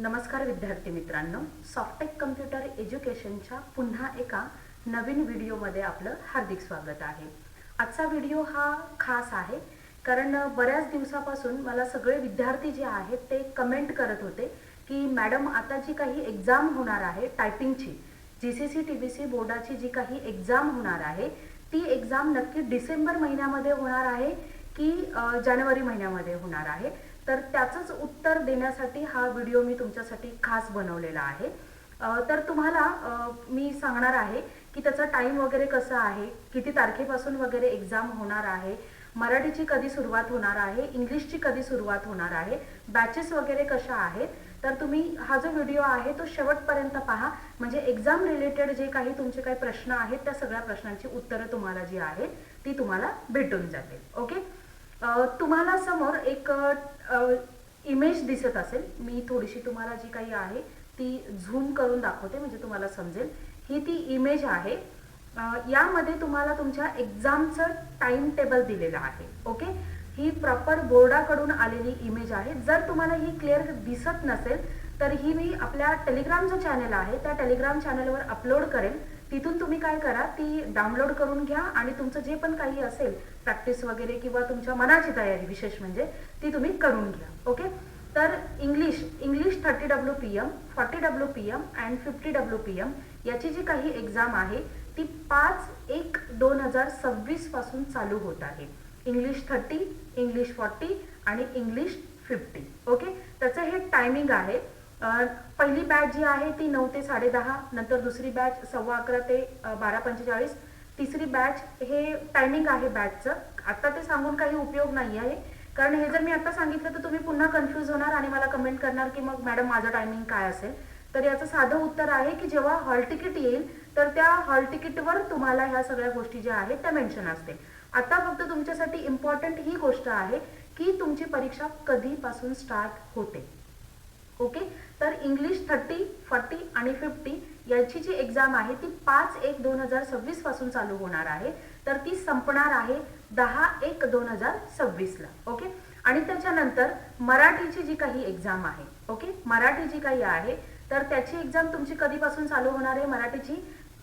नमस्कार विद्यार्थी मित्रांनो. सॉफ्टेक कम्प्युटर एज्युकेशनच्या पुन्हा एका नवीन व्हिडिओमध्ये आपलं हार्दिक स्वागत आहे. आजचा व्हिडिओ हा खास आहे कारण बऱ्याच दिवसापासून मला सगळे विद्यार्थी जे आहेत ते कमेंट करत होते की मॅडम आता जी काही एक्झाम होणार आहे टायपिंगची G C C T B C बोर्डाची जी काही एक्झाम होणार आहे ती एक्झाम नक्की डिसेंबर महिन्यामध्ये होणार आहे की जानेवारी महिन्यामध्ये होणार आहे? तर त्याचंच उत्तर देण्यासाठी हा व्हिडिओ मी तुमच्यासाठी खास बनवलेला आहे. तर तुम्हाला मी सांगणार आहे की त्याचा टाइम वगैरे कसा आहे किती तारखेपासून वगैरे एक्झाम होणार आहे मराठीची कधी सुरुवात होणार आहे इंग्लिशची कधी सुरुवात होणार आहे बॅचेस वगैरे कशा आहेत तर तुम्ही हा जो व्हिडिओ आहे तो शेवटपर्यंत पहा. म्हणजे एक्झाम रिलेटेड जे काही तुमचे काही प्रश्न आहेत त्या सगळ्या प्रश्नांची उत्तरं तुम्हाला जी आहेत ती तुम्हाला भेटून जातील. ओके? तुम्हाला समोर एक इमेज दिसत असेल. मी थोडीशी तुम्हाला जी काही आहे ती झूम करून दाखवते म्हणजे तुम्हाला समजेल. ही ती इमेज आहे. यामध्ये तुम्हाला तुमच्या एक्झामचं टाइम टेबल दिलेलं आहे. ओके? ही प्रॉपर बोर्डाकडून आलेली इमेज आहे. जर तुम्हाला ही क्लिअर दिसत नसेल तर ही मी आपल्या टेलिग्राम जो चॅनल आहे त्या टेलिग्राम चॅनलवर अपलोड करेन. तिथून तुम्ही काय करा ती डाउनलोड करून घ्या आणि तुमचं जे पण काही असेल प्रॅक्टिस वगैरे किंवा तुमच्या मनाची तयारी विशेष म्हणजे ती तुम्ही करून घ्या. ओके तर English English thirty W P M forty W P M and fifty W P M याची जी काही एक्झाम आहे ती पाच एक दोन हजार सव्वीसपासून चालू होत आहे. इंग्लिश थर्टी इंग्लिश फॉर्टी आणि इंग्लिश फिफ्टी ओके त्याचं हे टायमिंग आहे. पहिली बॅच जी आहे ती नऊ ते साडेदहा नंतर दुसरी बॅच सव्वा अकरा ते बारा पंचेचाळीस. तिसरी बॅच हे टायमिंग आहे बॅचचं आता ते सांगून काही उपयोग नाही आहे. कारण हे जर मी आता सांगितलं तर तुम्ही पुन्हा कन्फ्यूज होणार आणि मला कमेंट करणार की मग मॅडम माझं टायमिंग काय असेल. तर याचं साधं उत्तर आहे की जेव्हा हॉल तिकीट येईल तर त्या हॉल तिकीटवर तुम्हाला ह्या सगळ्या गोष्टी ज्या आहेत त्या मेन्शन असतील. आता फक्त तुमच्यासाठी इम्पॉर्टंट ही गोष्ट आहे की तुमची परीक्षा कधीपासून स्टार्ट होते. ओके तर इंग्लिश थर्टी फॉर्टी आणि फिफ्टी याची जी एक्झाम आहे ती पाच एक दोन हजार सव्वीसपासून चालू होणार आहे. तर ती संपणार आहे दहा एक दोन हजार सव्वीसला ओके आणि त्याच्यानंतर मराठीची जी काही एक्झाम आहे ओके मराठी जी काही आहे तर त्याची एक्झाम तुमची कधीपासून चालू होणार आहे? मराठीची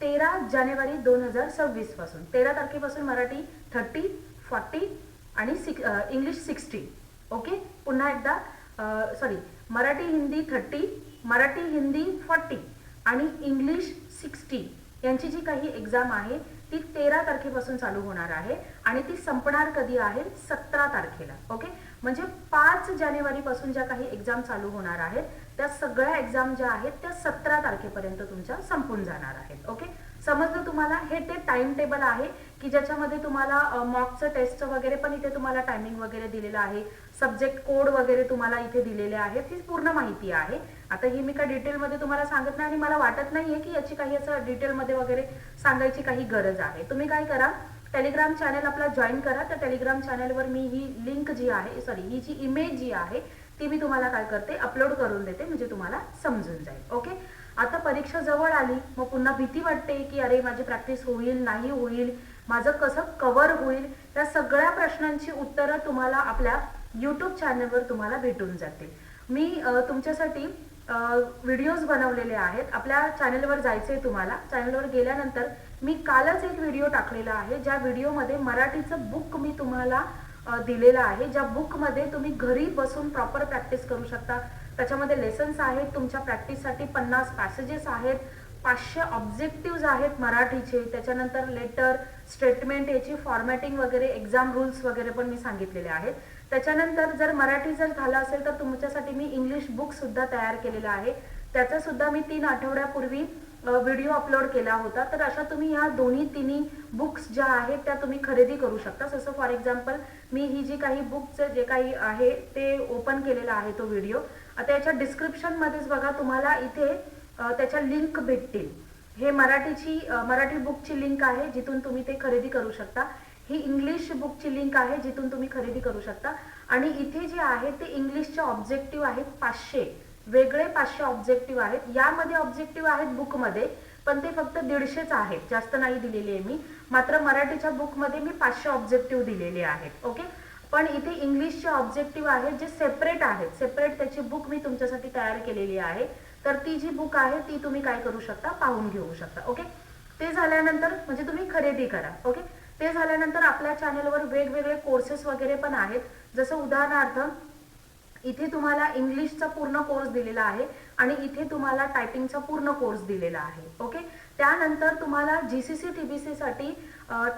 तेरा जानेवारी दोन हजार सव्वीसपासून. तेरा तारखेपासून मराठी थर्टी फॉर्टी आणि सिक इंग्लिश सिक्स्टी ओके पुन्हा एकदा sorry Marathi Hindi thirty Marathi Hindi forty आणि इंग्लिश सिक्स्टी यांची जी काही एक्झाम आहे ती तेरा तारखेपासून चालू होणार आहे आणि ती संपणार कधी आहे? सतरा तारखेला. ओके म्हणजे पाच जानेवारीपासून ज्या काही एक्झाम चालू होणार आहेत त्या सगळ्या एक्झाम ज्या आहेत त्या सतरा तारखेपर्यंत तुमच्या संपून जाणार आहेत. ओके समजलं तुम्हाला? हे ते टाइम टेबल आहे की ज्याच्यामध्ये तुम्हाला मॉकचं टेस्टचं वगैरे पण इथे तुम्हाला टायमिंग वगैरे दिलेलं आहे. सब्जेक्ट कोड वगैरे तुम्हाला इथे दिलेले आहेत. ही पूर्ण माहिती आहे. आता ही मी काय डिटेलमध्ये तुम्हाला सांगत नाही आणि मला वाटत नाहीये की याची काही असं डिटेलमध्ये वगैरे सांगायची काही गरज आहे. तुम्ही काय करा टेलिग्राम चॅनल आपला जॉईन करा. तर टेलिग्राम चॅनलवर मी ही लिंक जी आहे सॉरी ही जी इमेज जी आहे ती मी तुम्हाला काय करते अपलोड करून देते. म्हणजे तुम्हाला समजून जाईल. ओके आता परीक्षा जवळ आली. मग पुन्हा भीती वाटते की अरे माझी प्रॅक्टिस होईल नाही होईल माझं कसं कव्हर होईल? त्या सगळ्या प्रश्नांची उत्तरं तुम्हाला आपल्या यूट्यूब चॅनलवर तुम्हाला भेटून जातील. मी तुमच्यासाठी व्हिडिओज बनवलेले आहेत. आपल्या चॅनलवर जायचं आहे तुम्हाला. चॅनलवर गेल्यानंतर मी कालच एक व्हिडिओ टाकलेला आहे ज्या व्हिडिओमध्ये मराठीचं बुक मी तुम्हाला दिलेलं आहे. ज्या बुकमध्ये तुम्ही घरी बसून प्रॉपर प्रॅक्टिस करू शकता. त्याच्यामध्ये लेसन्स आहेत तुमच्या प्रॅक्टिससाठी पन्नास पॅसेजेस आहेत पाचशे ऑब्जेक्टिव्ज आहेत मराठीचे. त्याच्यानंतर लेटर स्टेटमेंट याची फॉर्मॅटिंग वगैरे एक्झाम रूल्स वगैरे पण मी सांगितलेले आहेत. त्याच्यानंतर जर मराठी जर झालं असेल तर तुमच्यासाठी मी इंग्लिश बुक सुद्धा तयार केलेलं आहे. त्याचा सुद्धा मी तीन आठवड्यापूर्वी व्हिडिओ अपलोड केला होता. तर अशा तुम्ही ह्या दोन्ही तिन्ही बुक्स ज्या आहेत त्या तुम्ही खरेदी करू शकता. जसं फॉर एक्झाम्पल मी ही जी काही बुकचं जे काही आहे ते ओपन केलेलं आहे तो व्हिडिओ आता याच्या डिस्क्रिप्शनमध्येच बघा तुम्हाला इथे त्याच्या लिंक भेटतील. हे मराठीची मराठी बुकची लिंक आहे जिथून तुम्ही ते खरेदी करू शकता. ही इंग्लिश बुकची लिंक आहे जिथून तुम्ही खरेदी करू शकता. आणि इथे जे आहे ते इंग्लिशचे ऑब्जेक्टिव्ह आहेत पाचशे. वेगळे पाचशे ऑब्जेक्टिव्ह आहेत. यामध्ये ऑब्जेक्टिव्ह आहेत बुकमध्ये पण ते फक्त दीडशेच आहेत. जास्त नाही दिलेले आहे मी. मात्र मराठीच्या बुकमध्ये मी पाचशे ऑब्जेक्टिव्ह दिलेले आहेत. ओके पण इथे इंग्लिशचे ऑब्जेक्टिव्ह आहेत जे सेपरेट आहेत. सेपरेट त्याची बुक मी तुमच्यासाठी तयार केलेली आहे. तर ती जी बुक आहे ती तुम्ही काय करू शकता? पाहून घेऊ शकता. ओके ते झाल्यानंतर म्हणजे तुम्ही खरेदी करा. ओके ते झाल्यानंतर आपल्या चॅनलवर वेगवेगळे कोर्सेस वगैरे पण आहेत. जसं उदाहरणार्थ इथे तुम्हाला इंग्लिशचा पूर्ण कोर्स दिलेला आहे आणि इथे तुम्हाला टायपिंगचा पूर्ण कोर्स दिलेला आहे. ओके त्यानंतर तुम्हाला G C C T B सीसाठी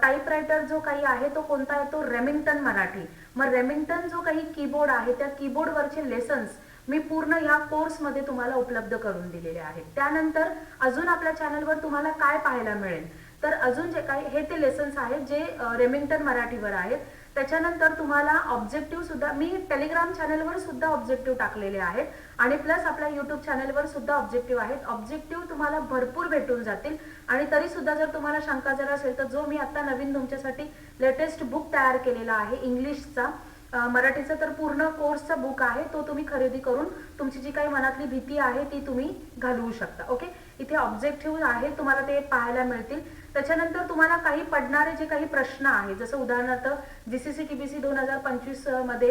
टाईपरायटर जो काही आहे तो कोणता येतो रेमिंग्टन मराठी. मग रेमिंग्टन जो काही कीबोर्ड आहे त्या कीबोर्डवरचे लेसन्स मी पूर्ण ह्या कोर्समध्ये तुम्हाला उपलब्ध करून दिलेले आहेत. त्यानंतर अजून आपल्या चॅनलवर तुम्हाला काय पाहायला मिळेल? तर अजून जे काही हे ते लेसन्स आहेत जे रेमिंग्टन मराठीवर आहेत. त्याच्यानंतर तुम्हाला ऑब्जेक्टिव्ह सुद्धा मी टेलिग्राम चॅनलवर सुद्धा ऑब्जेक्टिव्ह टाकलेले आहेत. आणि प्लस आपल्या युट्यूब चॅनलवर सुद्धा ऑब्जेक्टिव्ह आहेत. ऑब्जेक्टिव्ह तुम्हाला भरपूर भेटून जातील. आणि तरी सुद्धा जर तुम्हाला शंका जर असेल तर जो मी आता नवीन तुमच्यासाठी लेटेस्ट बुक तयार केलेला आहे इंग्लिशचा मराठीचा तर पूर्ण कोर्सचा बुक आहे तो तुम्ही खरेदी करून तुमची जी काही मनातली भीती आहे ती तुम्ही घालवू शकता. ओके इथे ऑब्जेक्टिव्ह आहे तुम्हाला ते पाहायला मिळतील. त्याच्यानंतर तुम्हाला काही पडणारे जे काही प्रश्न आहे जसं उदाहरणार्थ जीसीसी टीबीसी दोन हजार पंचवीसमध्ये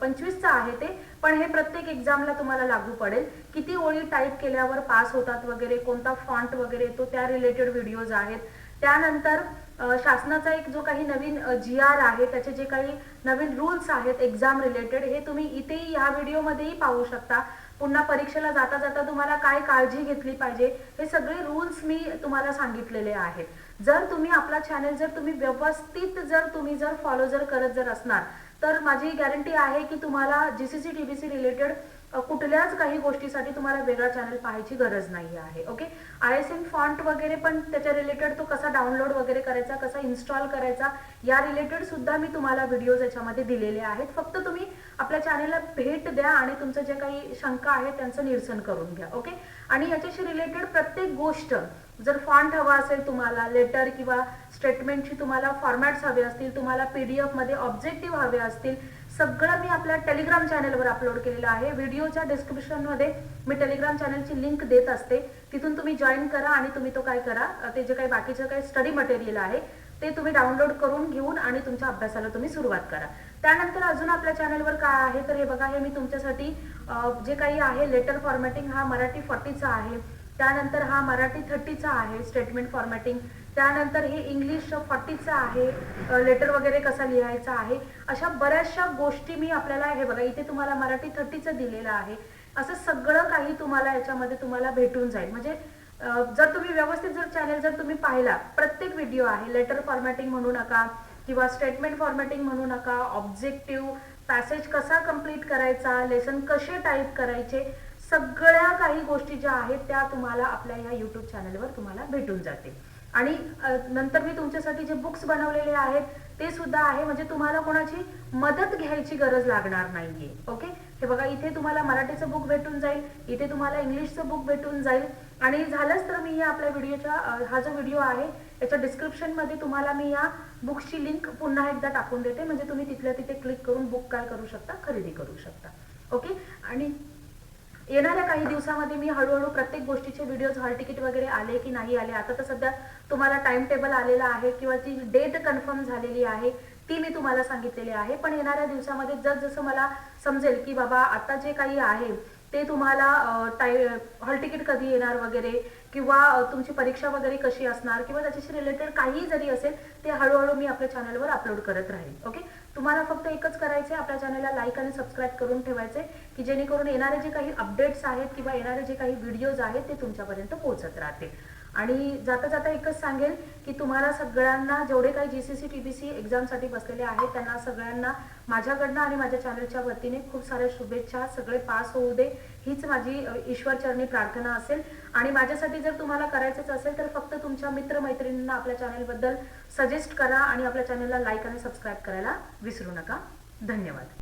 पंचवीसचा आहे ते पण हे प्रत्येक एक्झामला तुम्हाला लागू पडेल. किती ओळी टाईप केल्यावर पास होतात वगैरे कोणता फॉन्ट वगैरे तो त्या रिलेटेड व्हिडिओज आहेत. त्यानंतर शासनाचा एक जो काही नवीन जी आर आहे त्याचे जे काही नवीन रूल्स आहेत एक्झाम रिलेटेड हे तुम्ही इथेही ह्या व्हिडिओमध्येही पाहू शकता. पुन्हा परीक्षेला जाता जाता तुम्हाला काय काळजी घेतली पाहिजे हे सगळे रूल्स मी तुम्हाला सांगितलेले आहेत. जर तुम्ही आपला चॅनल जर तुम्ही व्यवस्थित जर तुम्ही जर फॉलो जर करत जर असणार तर माझी गॅरंटी आहे की तुम्हाला जीसीसी टीबीसी रिलेटेड कुठल्याच काही गोष्टीसाठी तुम्हाला वेगळा चॅनल पाहायची गरज नाही आहे okay I S N font वगैरे पण त्याच्या रिलेटेड तो कसा डाउनलोड वगैरे करायचा कसा इन्स्टॉल करायचा या रिलेटेड सुद्धा मी तुम्हाला व्हिडिओज याच्यामध्ये दिलेले आहेत. फक्त तुम्ही आपल्या चॅनेलला भेट द्या आणि तुमचं जे काही शंका आहे त्यांचं निरसन करून घ्या ओके? आणि याच्याशी रिलेटेड प्रत्येक गोष्ट जर फॉन्ट हवा असेल तुम्हाला लेटर किंवा स्टेटमेंटची तुम्हाला फॉर्मॅट्स हवे असतील तुम्हाला पीडीएफमध्ये ऑब्जेक्टिव्ह हवे असतील सगळं मी आपल्या टेलिग्राम चॅनेलवर अपलोड केलेलं आहे. व्हिडिओच्या डिस्क्रिप्शनमध्ये मी टेलिग्राम चॅनलची लिंक देत असते. तिथून तुम्ही जॉईन करा आणि तुम्ही तो काय करा ते जे काही बाकीचं काही स्टडी मटेरियल आहे ते तुम्ही डाउनलोड करून घेऊन आणि तुमच्या अभ्यासाला तुम्ही सुरुवात करा. त्यानंतर अजून आपल्या चॅनलवर काय आहे? तर हे बघा हे मी तुमच्यासाठी जे काही आहे लेटर फॉर्मॅटिंग हा मराठी फॉर्टीचा आहे. त्यानंतर हा मराठी थर्टीचा आहे स्टेटमेंट फॉर्मॅटिंग त्यानंतर हे इंग्लिश फॉर्टीचा आहे लेटर वगैरे कसा लिहायचा आहे? अशा बऱ्याचशा गोष्टी मी आपल्याला हे बघा इथे तुम्हाला मराठी थर्टीचं दिलेलं आहे. असं सगळं काही तुम्हाला याच्यामध्ये तुम्हाला भेटून जाईल. म्हणजे जर तुम्ही व्यवस्थित जर चॅनल जर तुम्ही पाहिला प्रत्येक व्हिडिओ आहे लेटर फॉर्मॅटिंग म्हणू नका किंवा स्टेटमेंट फॉर्मॅटिंग म्हणू नका ऑब्जेक्टिव्ह पॅसेज कसा कंप्लीट करायचा लेसन कसे टाईप करायचे सगळ्या काही गोष्टी ज्या आहेत त्या तुम्हाला आपल्या ह्या युट्यूब चॅनलवर तुम्हाला भेटून जातील. आणि नंतर मी तुमच्यासाठी जे बुक्स बनवलेले आहेत ते सुद्धा आहे म्हणजे तुम्हाला कोणाची मदत घ्यायची गरज लागणार नाहीये. ओके हे बघा इथे तुम्हाला मराठीचं बुक भेटून जाईल इथे तुम्हाला इंग्लिशचं बुक भेटून जाईल. आणि झालंच तर मी या आपल्या व्हिडिओच्या हा जो व्हिडिओ आहे याच्या डिस्क्रिप्शनमध्ये तुम्हाला मी या बुक्सची लिंक पुन्हा एकदा टाकून देते. म्हणजे तुम्ही तिथल्या तिथे क्लिक करून बुक काय करू शकता खरेदी करू शकता. ओके आणि येणाऱ्या काही दिवसामध्ये मी हळूहळू प्रत्येक गोष्टीचे व्हिडिओज हॉल तिकीट वगैरे आले की नाही आले आता तर सध्या तुम्हाला टाइम टेबल आलेला आहे किंवा ती डेट कन्फर्म झालेली आहे ती मी तुम्हाला सांगितलेली आहे. पण येणाऱ्या दिवसामध्ये जस जसं मला समजेल की बाबा आता जे काही आहे ते तुम्हाला टाय हॉल तिकीट कधी येणार वगैरे किंवा तुमची परीक्षा वगैरे कशी असणार किंवा त्याच्याशी रिलेटेड काही जरी असेल ते हळूहळू मी आपल्या चॅनलवर अपलोड करत राहील. ओके तुम्हाला फक्त एकच करायचे आपल्या चॅनलला लाईक आणि सबस्क्राईब करून ठेवायचे की जेणेकरून येणारे जे काही अपडेट्स आहेत किंवा येणारे जे काही व्हिडिओज आहेत ते तुमच्यापर्यंत पोहोचत राहतील. आणि जाता जाता एकच सांगेल की तुम्हाला सगळ्यांना जेवढे काही G C C T B C एक्झामसाठी बसलेले आहेत त्यांना सगळ्यांना माझ्याकडनं आणि माझ्या चॅनलच्या वतीने खूप साऱ्या शुभेच्छा सगळे पास होऊ दे. हीच माझी ईश्वरचरणी प्रार्थना असेल. आणि माझ्यासाठी जर तुम्हाला करायचंच असेल तर फक्त तुमच्या मित्रमैत्रिणींना आपल्या चॅनलबद्दल सजेस्ट करा आणि आपल्या चॅनलला लाईक आणि सबस्क्राईब करायला विसरू नका. धन्यवाद.